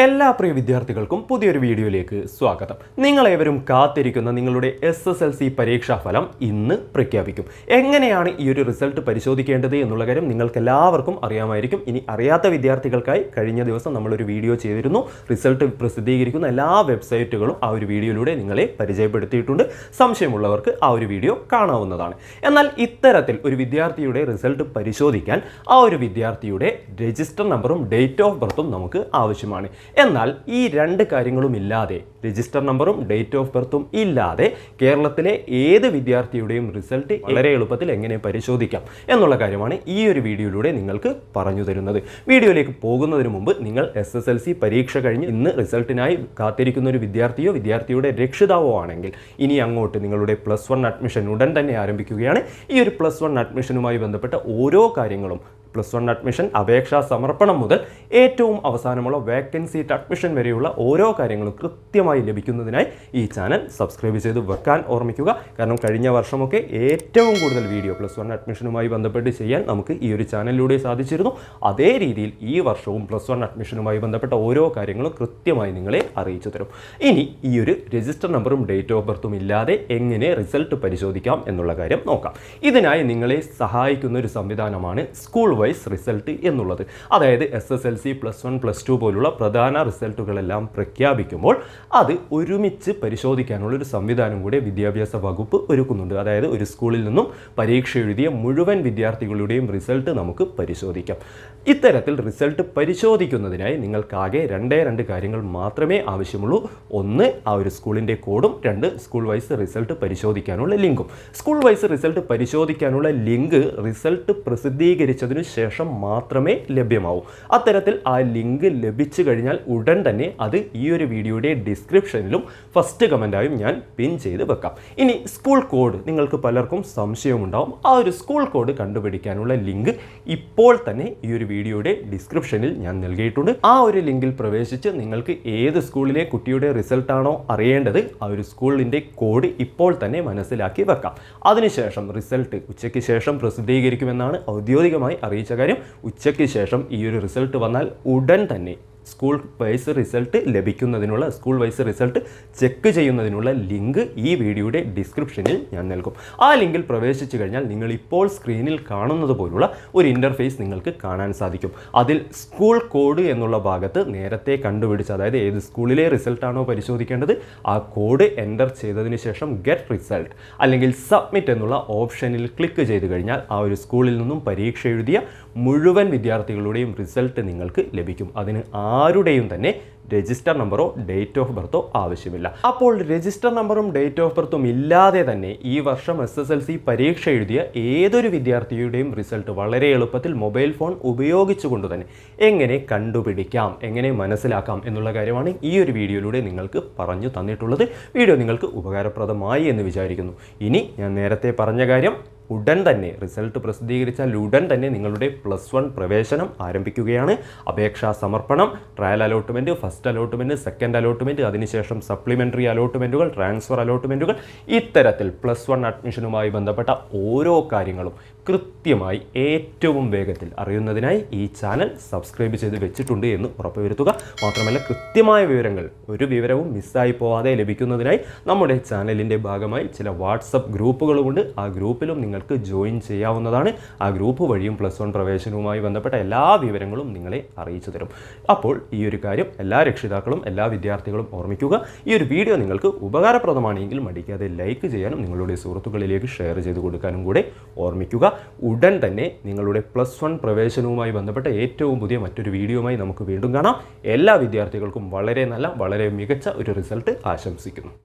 എല്ലാ പ്രിയ വിദ്യാർത്ഥികൾക്കും പുതിയൊരു വീഡിയോയിലേക്ക് സ്വാഗതം. നിങ്ങളേവരും കാത്തിരിക്കുന്ന നിങ്ങളുടെ എസ് എസ് എൽ സി പരീക്ഷാ ഫലം ഇന്ന് പ്രഖ്യാപിക്കും. എങ്ങനെയാണ് ഈ ഒരു റിസൾട്ട് പരിശോധിക്കേണ്ടത് എന്നുള്ള കാര്യം നിങ്ങൾക്ക് എല്ലാവർക്കും അറിയാമായിരിക്കും. ഇനി അറിയാത്ത വിദ്യാർത്ഥികൾക്കായി കഴിഞ്ഞ ദിവസം നമ്മളൊരു വീഡിയോ ചെയ്തിരുന്നു. റിസൾട്ട് പ്രസിദ്ധീകരിക്കുന്ന എല്ലാ വെബ്സൈറ്റുകളും ആ ഒരു വീഡിയോയിലൂടെ നിങ്ങളെ പരിചയപ്പെടുത്തിയിട്ടുണ്ട്. സംശയമുള്ളവർക്ക് ആ ഒരു വീഡിയോ കാണാവുന്നതാണ്. എന്നാൽ ഇത്തരത്തിൽ ഒരു വിദ്യാർത്ഥിയുടെ റിസൾട്ട് പരിശോധിക്കാൻ ആ ഒരു വിദ്യാർത്ഥിയുടെ രജിസ്റ്റർ നമ്പറും ഡേറ്റ് ഓഫ് ബർത്തും നമുക്ക് ആവശ്യമാണ്. എന്നാൽ ഈ രണ്ട് കാര്യങ്ങളും ഇല്ലാതെ രജിസ്റ്റർ നമ്പറും ഡേറ്റ് ഓഫ് ബർത്തും ഇല്ലാതെ കേരളത്തിലെ ഏത് വിദ്യാർത്ഥിയുടെയും റിസൾട്ട് വളരെ എളുപ്പത്തിൽ എങ്ങനെ പരിശോധിക്കാം എന്നുള്ള കാര്യമാണ് ഈ ഒരു വീഡിയോയിലൂടെ നിങ്ങൾക്ക് പറഞ്ഞു തരുന്നത്. വീഡിയോയിലേക്ക് പോകുന്നതിന് മുമ്പ് നിങ്ങൾ എസ് എസ് എൽ സി പരീക്ഷ കഴിഞ്ഞ് ഇന്ന് റിസൾട്ടിനായി കാത്തിരിക്കുന്ന ഒരു വിദ്യാർത്ഥിയോ വിദ്യാർത്ഥിയുടെ രക്ഷിതാവോ ആണെങ്കിൽ ഇനി അങ്ങോട്ട് നിങ്ങളുടെ പ്ലസ് വൺ അഡ്മിഷൻ ഉടൻ തന്നെ ആരംഭിക്കുകയാണ്. ഈ ഒരു പ്ലസ് വൺ അഡ്മിഷനുമായി ബന്ധപ്പെട്ട ഓരോ കാര്യങ്ങളും പ്ലസ് വൺ അഡ്മിഷൻ അപേക്ഷാ സമർപ്പണം മുതൽ ഏറ്റവും അവസാനമുള്ള വേക്കൻസി അഡ്മിഷൻ വരെയുള്ള ഓരോ കാര്യങ്ങളും കൃത്യമായി ലഭിക്കുന്നതിനായി ഈ ചാനൽ സബ്സ്ക്രൈബ് ചെയ്ത് വെക്കാൻ ഓർമ്മിക്കുക. കാരണം കഴിഞ്ഞ വർഷമൊക്കെ ഏറ്റവും കൂടുതൽ വീഡിയോ പ്ലസ് വൺ അഡ്മിഷനുമായി ബന്ധപ്പെട്ട് ചെയ്യാൻ നമുക്ക് ഈ ഒരു ചാനലിലൂടെ സാധിച്ചിരുന്നു. അതേ രീതിയിൽ ഈ വർഷവും പ്ലസ് വൺ അഡ്മിഷനുമായി ബന്ധപ്പെട്ട ഓരോ കാര്യങ്ങളും കൃത്യമായി നിങ്ങളെ അറിയിച്ചു തരും. ഇനി ഈ ഒരു രജിസ്റ്റർ നമ്പറും ഡേറ്റ് ഓഫ് ബർത്തും ഇല്ലാതെ എങ്ങനെ റിസൾട്ട് പരിശോധിക്കാം എന്നുള്ള കാര്യം നോക്കാം. ഇതിനായി നിങ്ങളെ സഹായിക്കുന്ന ഒരു സംവിധാനമാണ് സ്കൂൾ വൈസ് റിസൾട്ട് എന്നുള്ളത്. അതായത് S S L C plus one plus two പോലുള്ള പ്രധാന റിസൾട്ടുകളെല്ലാം പ്രഖ്യാപിക്കുമ്പോൾ അത് ഒരുമിച്ച് പരിശോധിക്കാനുള്ള ഒരു സംവിധാനം കൂടി വിദ്യാഭ്യാസ വകുപ്പ് ഒരുക്കുന്നുണ്ട്. അതായത് ഒരു സ്കൂളിൽ നിന്നും പരീക്ഷ എഴുതിയ മുഴുവൻ വിദ്യാർത്ഥികളുടെയും റിസൾട്ട് നമുക്ക് പരിശോധിക്കാം. ഇത്തരത്തിൽ റിസൾട്ട് പരിശോധിക്കുന്നതിനായി നിങ്ങൾക്കാകെ രണ്ടേ രണ്ട് കാര്യങ്ങൾ മാത്രമേ ആവശ്യമുള്ളൂ. ഒന്ന് ആ ഒരു സ്കൂളിന്റെ കോഡും. രണ്ട് സ്കൂൾ വൈസ് റിസൾട്ട് പരിശോധിക്കാനുള്ള ലിങ്കും. സ്കൂൾ വൈസ് റിസൾട്ട് പരിശോധിക്കാനുള്ള ലിങ്ക് റിസൾട്ട് പ്രസിദ്ധീകരിച്ചതിനു ശേഷം മാത്രമേ ലഭ്യമാവൂ. അത്തരത്തിൽ ആ ലിങ്ക് ലഭിച്ചു കഴിഞ്ഞാൽ ഉടൻ തന്നെ അത് ഈ ഒരു വീഡിയോയുടെ ഡിസ്ക്രിപ്ഷനിലും ഫസ്റ്റ് കമന്റായും ഞാൻ പിൻ ചെയ്ത് വെക്കാം. ഇനി സ്കൂൾ കോഡ് നിങ്ങൾക്ക് പലർക്കും സംശയമുണ്ടാവും. ആ ഒരു സ്കൂൾ കോഡ് കണ്ടുപിടിക്കാനുള്ള ലിങ്ക് ഇപ്പോൾ തന്നെ ഈ ഒരു വീഡിയോയുടെ ഡിസ്ക്രിപ്ഷനിൽ ഞാൻ നൽകിയിട്ടുണ്ട്. ആ ഒരു ലിങ്കിൽ പ്രവേശിച്ച് നിങ്ങൾക്ക് ഏത് സ്കൂളിലെ കുട്ടിയുടെ റിസൾട്ടാണോ അറിയേണ്ടത് ആ ഒരു സ്കൂളിന്റെ കോഡ് ഇപ്പോൾ തന്നെ മനസ്സിലാക്കി വെക്കാം. അതിനുശേഷം റിസൾട്ട് ഉച്ചയ്ക്ക് ശേഷം പ്രസിദ്ധീകരിക്കുമെന്നാണ് ഔദ്യോഗികമായി അറിയിച്ച കാര്യം ഉച്ചയ്ക്ക് ശേഷം ഈ ഒരു റിസൾട്ട് വന്നാൽ ഉടൻ തന്നെ സ്കൂൾ വൈസ് റിസൾട്ട് ലഭിക്കുന്നതിനുള്ള സ്കൂൾ വൈസ് റിസൾട്ട് ചെക്ക് ചെയ്യുന്നതിനുള്ള ലിങ്ക് ഈ വീഡിയോയുടെ ഡിസ്ക്രിപ്ഷനിൽ ഞാൻ നൽകും. ആ ലിങ്കിൽ പ്രവേശിച്ചു കഴിഞ്ഞാൽ നിങ്ങൾ ഇപ്പോൾ സ്ക്രീനിൽ കാണുന്നത് പോലുള്ള ഒരു ഇന്റർഫേസ് നിങ്ങൾക്ക് കാണാൻ സാധിക്കും. അതിൽ സ്കൂൾ കോഡ് എന്നുള്ള ഭാഗത്ത് നേരത്തെ കണ്ടുപിടിച്ച് അതായത് ഏത് സ്കൂളിലെ റിസൾട്ടാണോ പരിശോധിക്കേണ്ടത് ആ കോഡ് എന്റർ ചെയ്തതിന് ശേഷം ഗെറ്റ് റിസൾട്ട് അല്ലെങ്കിൽ സബ്മിറ്റ് എന്നുള്ള ഓപ്ഷനിൽ ക്ലിക്ക് ചെയ്ത് കഴിഞ്ഞാൽ ആ ഒരു സ്കൂളിൽ നിന്നും പരീക്ഷ എഴുതിയ മുഴുവൻ വിദ്യാർത്ഥികളുടെയും റിസൾട്ട് നിങ്ങൾക്ക് ലഭിക്കും. അതിന് ആരുടെയും തന്നെ രജിസ്റ്റർ നമ്പറോ ഡേറ്റ് ഓഫ് ബർത്തോ ആവശ്യമില്ല. അപ്പോൾ രജിസ്റ്റർ നമ്പറും ഡേറ്റ് ഓഫ് ബർത്തും ഇല്ലാതെ തന്നെ ഈ വർഷം എസ് എസ് എൽ സി പരീക്ഷ എഴുതിയ ഏതൊരു വിദ്യാർത്ഥിയുടെയും റിസൾട്ട് വളരെ എളുപ്പത്തിൽ മൊബൈൽ ഫോൺ ഉപയോഗിച്ചുകൊണ്ട് തന്നെ എങ്ങനെ കണ്ടുപിടിക്കാം എങ്ങനെ മനസ്സിലാക്കാം എന്നുള്ള കാര്യമാണ് ഈ ഒരു വീഡിയോയിലൂടെ നിങ്ങൾക്ക് പറഞ്ഞു തന്നിട്ടുള്ളത്. വീഡിയോ നിങ്ങൾക്ക് ഉപകാരപ്രദമായി എന്ന് വിചാരിക്കുന്നു. ഇനി ഞാൻ നേരത്തെ പറഞ്ഞ കാര്യം ഉടൻ തന്നെ റിസൾട്ട് പ്രസിദ്ധീകരിച്ചാൽ ഉടൻ തന്നെ നിങ്ങളുടെ പ്ലസ് വൺ പ്രവേശനം ആരംഭിക്കുകയാണ്. അപേക്ഷാ സമർപ്പണം trial allotment first allotment second allotment അതിനുശേഷം സപ്ലിമെന്ററി അലോട്ട്മെന്റുകൾ ട്രാൻസ്ഫർ അലോട്ട്മെന്റുകൾ ഇത്തരത്തിൽ പ്ലസ് വൺ അഡ്മിഷനുമായി ബന്ധപ്പെട്ട ഓരോ കാര്യങ്ങളും കൃത്യമായി ഏറ്റവും വേഗത്തിൽ അറിയുന്നതിനായി ഈ ചാനൽ സബ്സ്ക്രൈബ് ചെയ്ത് വെച്ചിട്ടുണ്ട് എന്ന് ഉറപ്പുവരുത്തുക. മാത്രമല്ല കൃത്യമായ വിവരങ്ങൾ ഒരു വിവരവും മിസ്സായി പോവാതെ ലഭിക്കുന്നതിനായി നമ്മുടെ ചാനലിന്റെ ഭാഗമായി ചില വാട്സപ്പ് ഗ്രൂപ്പുകളുമുണ്ട് ആ ഗ്രൂപ്പിലും നിങ്ങൾക്ക് ജോയിൻ ചെയ്യാവുന്നതാണ്. ആ ഗ്രൂപ്പ് വഴിയും പ്ലസ് വൺ പ്രവേശനവുമായി ബന്ധപ്പെട്ട എല്ലാ വിവരങ്ങളും നിങ്ങളെ അറിയിച്ചു തരും. അപ്പോൾ ഈ ഒരു കാര്യം എല്ലാ രക്ഷിതാക്കളും എല്ലാ വിദ്യാർത്ഥികളും ഓർമ്മിക്കുക. ഈ ഒരു വീഡിയോ നിങ്ങൾക്ക് ഉപകാരപ്രദമാണെങ്കിൽ മടിക്കാതെ ലൈക്ക് ചെയ്യാനും നിങ്ങളുടെ സുഹൃത്തുക്കളിലേക്ക് ഷെയർ ചെയ്ത് കൊടുക്കാനും കൂടെ ഓർമ്മിക്കുക. ഉടൻ തന്നെ നിങ്ങളുടെ പ്ലസ് വൺ പ്രവേശനവുമായി ബന്ധപ്പെട്ട ഏറ്റവും പുതിയ മറ്റൊരു വീഡിയോയുമായി നമുക്ക് വീണ്ടും കാണാം. എല്ലാ വിദ്യാർത്ഥികൾക്കും വളരെ നല്ല വളരെ മികച്ച ഒരു റിസൾട്ട് ആശംസിക്കുന്നു.